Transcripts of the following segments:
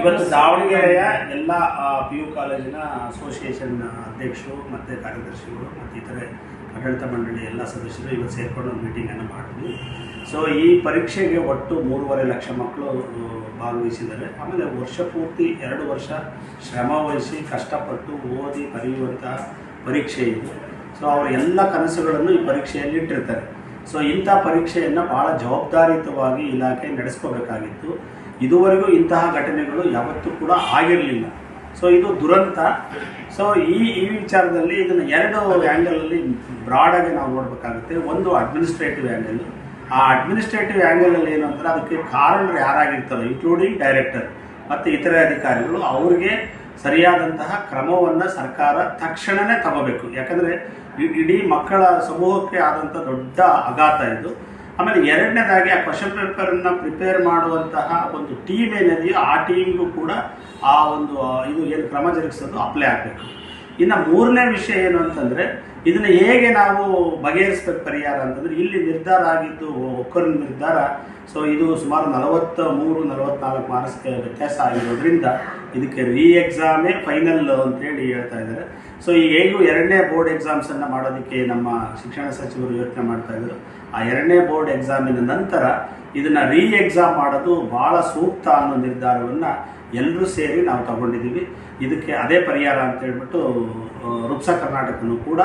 ಇವತ್ತು ದಾವಣಗೆರೆಯ ಎಲ್ಲ ಪಿ ಯು ಕಾಲೇಜಿನ ಅಸೋಸಿಯೇಷನ್ ಅಧ್ಯಕ್ಷರು ಮತ್ತು ಕಾರ್ಯದರ್ಶಿಗಳು ಮತ್ತು ಇತರೆ ಆಡಳಿತ ಮಂಡಳಿ ಎಲ್ಲ ಸದಸ್ಯರು ಇವತ್ತು ಸೇರಿಕೊಂಡು ಒಂದು ಮೀಟಿಂಗನ್ನು ಮಾಡಿದ್ವಿ. ಸೊ ಈ ಪರೀಕ್ಷೆಗೆ ಒಟ್ಟು ಮೂರುವರೆ ಲಕ್ಷ ಮಕ್ಕಳು ಭಾಗವಹಿಸಿದ್ದಾರೆ. ಆಮೇಲೆ ವರ್ಷ ಪೂರ್ತಿ ಎರಡು ವರ್ಷ ಶ್ರಮ ವಹಿಸಿ ಕಷ್ಟಪಟ್ಟು ಓದಿ ಬರೆಯುವಂಥ ಪರೀಕ್ಷೆ ಇದು. ಸೊ ಅವರ ಎಲ್ಲ ಕನಸುಗಳನ್ನು ಈ ಪರೀಕ್ಷೆಯಲ್ಲಿ ಇಟ್ಟಿರ್ತಾರೆ. ಸೊ ಇಂಥ ಪರೀಕ್ಷೆಯನ್ನು ಭಾಳ ಜವಾಬ್ದಾರಿಯುತವಾಗಿ ಇಲಾಖೆ ನಡೆಸ್ಕೋಬೇಕಾಗಿತ್ತು. ಇದುವರೆಗೂ ಇಂತಹ ಘಟನೆಗಳು ಯಾವತ್ತೂ ಕೂಡ ಆಗಿರಲಿಲ್ಲ. ಸೊ ಇದು ದುರಂತ. ಸೊ ಈ ಈ ವಿಚಾರದಲ್ಲಿ ಇದನ್ನು ಎರಡು ಆ್ಯಂಗಲಲ್ಲಿ ಬ್ರಾಡಾಗಿ ನಾವು ನೋಡಬೇಕಾಗುತ್ತೆ. ಒಂದು ಅಡ್ಮಿನಿಸ್ಟ್ರೇಟಿವ್ ಆ್ಯಂಗಲ್ ಆ ಅಡ್ಮಿನಿಸ್ಟ್ರೇಟಿವ್ ಆ್ಯಂಗಲಲ್ಲಿ ಏನು ಅಂದರೆ ಅದಕ್ಕೆ ಕಾರಣರು ಯಾರಾಗಿರ್ತಾರೋ ಇನ್ಕ್ಲೂಡಿಂಗ್ ಡೈರೆಕ್ಟರ್ ಮತ್ತು ಇತರೆ ಅಧಿಕಾರಿಗಳು, ಅವ್ರಿಗೆ ಸರಿಯಾದಂತಹ ಕ್ರಮವನ್ನು ಸರ್ಕಾರ ತಕ್ಷಣವೇ ತಗೋಬೇಕು. ಯಾಕಂದರೆ ಇಡೀ ಮಕ್ಕಳ ಸಮೂಹಕ್ಕೆ ಆದಂಥ ದೊಡ್ಡ ಆಘಾತ ಇದು. ಆಮೇಲೆ ಎರಡನೇದಾಗಿ ಆ ಕ್ವಶನ್ ಪೇಪರನ್ನು ಪ್ರಿಪೇರ್ ಮಾಡುವಂತಹ ಒಂದು ಟೀಮ್ ಏನಿದೆಯೋ ಆ ಟೀಮ್ಗೂ ಕೂಡ ಆ ಒಂದು ಇದು ಏನು ಕ್ರಮ ಜರುಗಿಸೋದು ಅಪ್ಲೈ ಆಗಬೇಕು. ಇನ್ನು ಮೂರನೇ ವಿಷಯ ಏನು ಅಂತಂದರೆ ಇದನ್ನು ಹೇಗೆ ನಾವು ಬಗೆಹರಿಸ್ಬೇಕು ಪರಿಹಾರ ಅಂತಂದ್ರೆ, ಇಲ್ಲಿ ನಿರ್ಧಾರ ಆಗಿದ್ದು ಒಕ್ಕರ ನಿರ್ಧಾರ. ಸೊ ಇದು ಸುಮಾರು ನಲವತ್ತ ಮೂರು ನಲವತ್ನಾಲ್ಕು ಮಾರ್ಕ್ಸ್ಗೆ ವ್ಯತ್ಯಾಸ ಆಗಿರೋದ್ರಿಂದ ಇದಕ್ಕೆ ರೀ ಎಕ್ಸಾಮೇ ಫೈನಲ್ ಅಂತೇಳಿ ಹೇಳ್ತಾ ಇದ್ದಾರೆ. ಸೊ ಈಗ ಹೇಗೂ ಎರಡನೇ ಬೋರ್ಡ್ ಎಕ್ಸಾಮ್ಸನ್ನು ಮಾಡೋದಕ್ಕೆ ನಮ್ಮ ಶಿಕ್ಷಣ ಸಚಿವರು ಯೋಚನೆ ಮಾಡ್ತಾ ಇದ್ದರು ಆ ಎರಡನೇ ಬೋರ್ಡ್ ಎಕ್ಸಾಮಿನ ನಂತರ ಇದನ್ನು ರೀ ಎಕ್ಸಾಮ್ ಮಾಡೋದು ಭಾಳ ಸೂಕ್ತ ಅನ್ನೋ ನಿರ್ಧಾರವನ್ನು ಎಲ್ಲರೂ ಸೇರಿ ನಾವು ತಗೊಂಡಿದ್ದೀವಿ. ಇದಕ್ಕೆ ಅದೇ ಪರಿಹಾರ ಅಂತ ಹೇಳ್ಬಿಟ್ಟು ರುಪ್ಸ ಕರ್ನಾಟಕನೂ ಕೂಡ,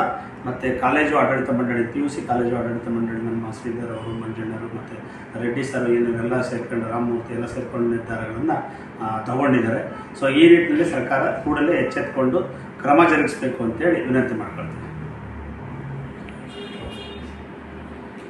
ಮತ್ತು ಕಾಲೇಜು ಆಡಳಿತ ಮಂಡಳಿ ಪಿ ಯು ಸಿ ಕಾಲೇಜು ಆಡಳಿತ ಮಂಡಳಿ, ನಮ್ಮ ಶ್ರೀಧರ್ ಅವರು ಮಂಜಣ್ಣರು ಮತ್ತು ರೆಡ್ಡಿ ಸರ್ ಎಲ್ಲ ಸೇರ್ಕೊಂಡು ರಾಮಮೂರ್ತಿ ಎಲ್ಲ ಸೇರ್ಕೊಂಡು ನಿರ್ಧಾರಗಳನ್ನು ತಗೊಂಡಿದ್ದಾರೆ. ಸೊ ಈ ನಿಟ್ಟಿನಲ್ಲಿ ಸರ್ಕಾರ ಕೂಡಲೇ ಎಚ್ಚೆತ್ಕೊಂಡು ಕ್ರಮ ಜರುಗಿಸಬೇಕು ಅಂತೇಳಿ ವಿನಂತಿ ಮಾಡ್ಕೊಳ್ತೀನಿ.